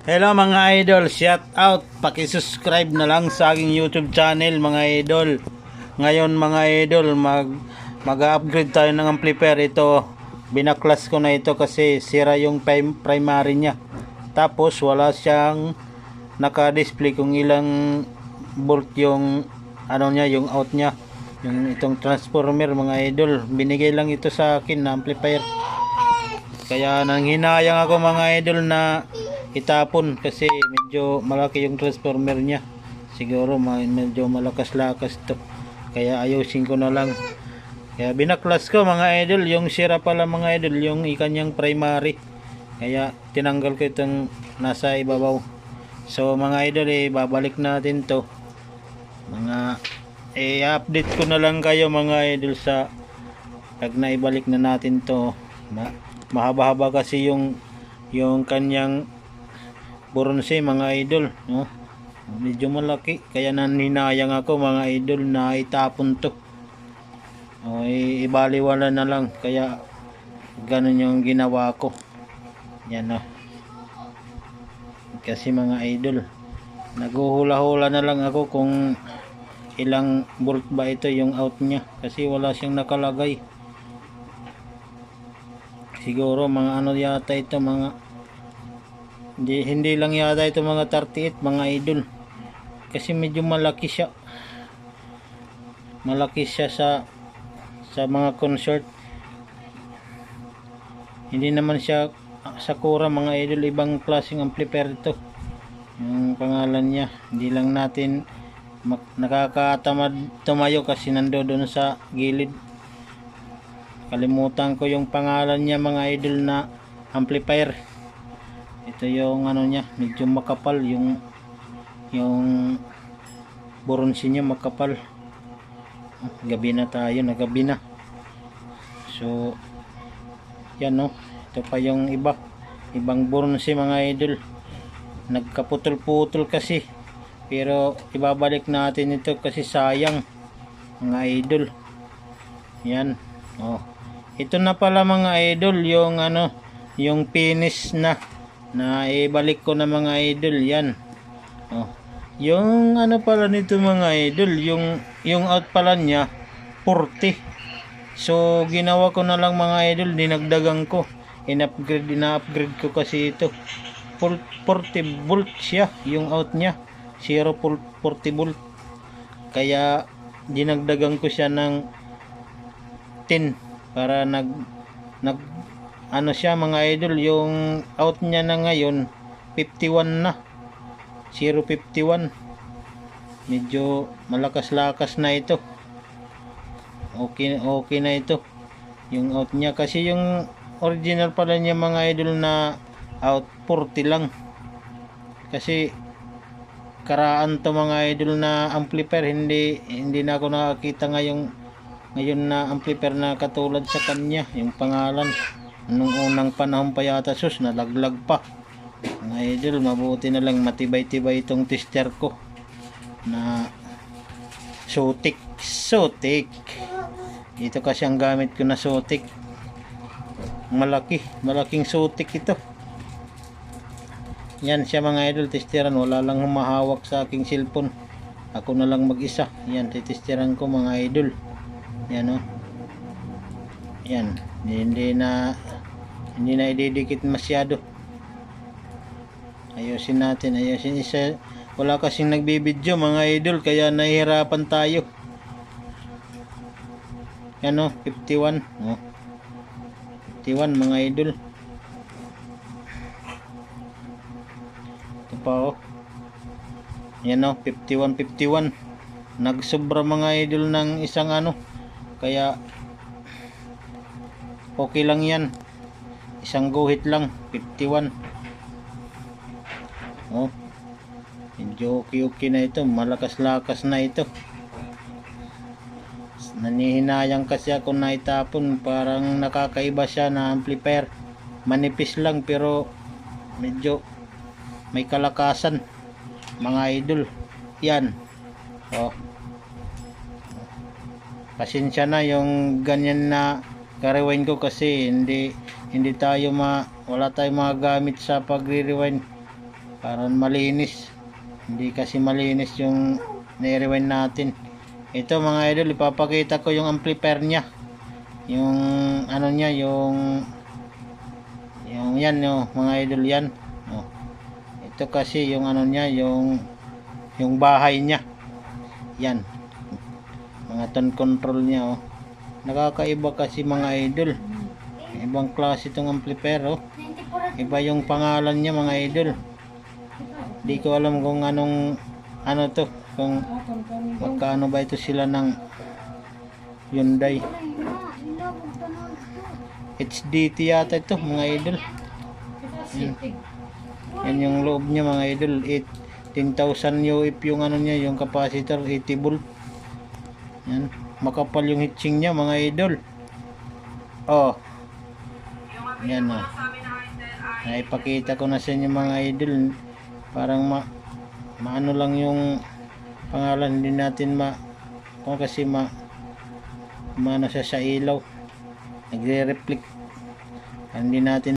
Hello mga idol, shout out, paki-subscribe na lang sa aking YouTube channel mga idol. Ngayon mga idol, mag mag-upgrade tayo ng amplifier ito. Binaklas ko na ito kasi sira yung prim- primary niya. Tapos wala siyang naka-display kung ilang volt yung ano niya, yung out niya. Yung itong transformer mga idol, binigay lang ito sa akin na amplifier. Kaya nanghinayang ako mga idol na itapon kasi medyo malaki yung transformer niya. Siguro medyo malakas-lakas to. Kaya ayusin ko na lang. Kaya binaklas ko mga idol, yung sira pala mga idol, yung ikanyang primary. Kaya tinanggal ko itong nasa ibabaw. So mga idol, eh, babalik natin to. Mga i-update ko na lang kayo mga idol sa pag naibalik na natin to. Ma mahaba-haba kasi yung yung kanyang buronse mga idol, no? Medyo malaki kaya naninayang ako mga idol na itapon to. O ibaliwala na lang kaya ganun yung ginawa ko. Yan no. Kasi mga idol, naguhula-hula na lang ako kung ilang volt ba ito yung out niya kasi wala siyang nakalagay. Siguro mga ano yata ito mga hindi, hindi lang yata ito mga 38 mga idol. Kasi medyo malaki siya. Malaki siya sa sa mga concert. Hindi naman siya Sakura mga idol ibang klaseng amplifier ito. Yung pangalan niya, hindi lang natin nakakatamad tumayo kasi nando doon sa gilid kalimutan ko yung pangalan niya mga idol na amplifier ito yung ano niya medyo makapal yung yung buronsi niya makapal. Gabi na tayo nagabi na. So yan no? Ito pa yung iba. Ibang buronsi mga idol. Nagkaputol-putol kasi. Pero ibabalik natin ito kasi sayang mga idol. Yan oh. Ito na pala mga idol yung ano yung finish na na ibalik ko na mga idol yan. Oh. Yung ano pala nito mga idol yung yung out pala niya 40 so ginawa ko na lang mga idol dinagdagan ko. In-upgrade ina-upgrade ko kasi ito. 40 volt siya yung out niya. 0 40 volt. Kaya dinagdagan ko siya ng 10 para nag nag ano siya mga idol yung out niya na ngayon 51 na. 051 medyo malakas-lakas na ito. Okay okay na ito. Yung out niya kasi yung original pala niya mga idol na out 40 lang. Kasi karaan to mga idol na amplifier. Hindi hindi na ako nakakita ngayong ngayon na amplifier na katulad sa kanya yung pangalan nung unang panahon pa yata sus nalaglag pa. Mga idol mabuti na lang matibay-tibay itong tester ko na Sotik Sotik ito kasi ang gamit ko na Sotik malaki malaking Sotik ito. Yan siya mga idol testeran. Wala lang humahawak sa aking cellphone. Ako na lang mag isa yan titesteran ko mga idol. Yan o yan. Hindi na hindi na ididikit masyado. Ayusin natin ayusin. Isa wala kasing nagbibideo mga idol kaya nahihirapan tayo. Yan o 51 o 51 mga idol. Ito pa o yan o 51 51 nagsobra mga idol ng isang ano. Kaya okay lang yan isang guhit lang 51 oh. Medyo okay na ito malakas lakas na ito. Nanihinayang kasi ako na itapon parang nakakaiba siya na amplifier. Manipis lang pero medyo may kalakasan mga idol. Yan. Oh. Pasensya na yung ganyan na ka-rewind ko kasi hindi hindi tayo ma wala tayong mga gamit sa pagre-rewind. Para malinis. Hindi kasi malinis yung nai-rewind natin. Ito mga idol ipapakita ko yung amplifier niya. Yung ano niya yung yung yan no, mga idol yan. Oh. ito kasi yung ano niya yung yung bahay niya. Yan. Mga tone control niya oh. Nakakaiba kasi mga idol ibang klase itong amplifier oh. Iba yung pangalan niya mga idol. Di ko alam kung anong ano to kung magkano ba ito sila ng Hyundai. HDT yata ito mga idol. Yan, yan yung loob niya mga idol. 8 10,000 UF yung ano niya yung capacitor 80 volt. Yan. Makapal yung hitching niya mga idol. Oh yan oh. Naipakita ko na sa inyo mga idol. Parang ma maano lang yung pangalan hindi natin ma kung kasi ma maano siya sa ilaw. Nagre-reflect. Hindi natin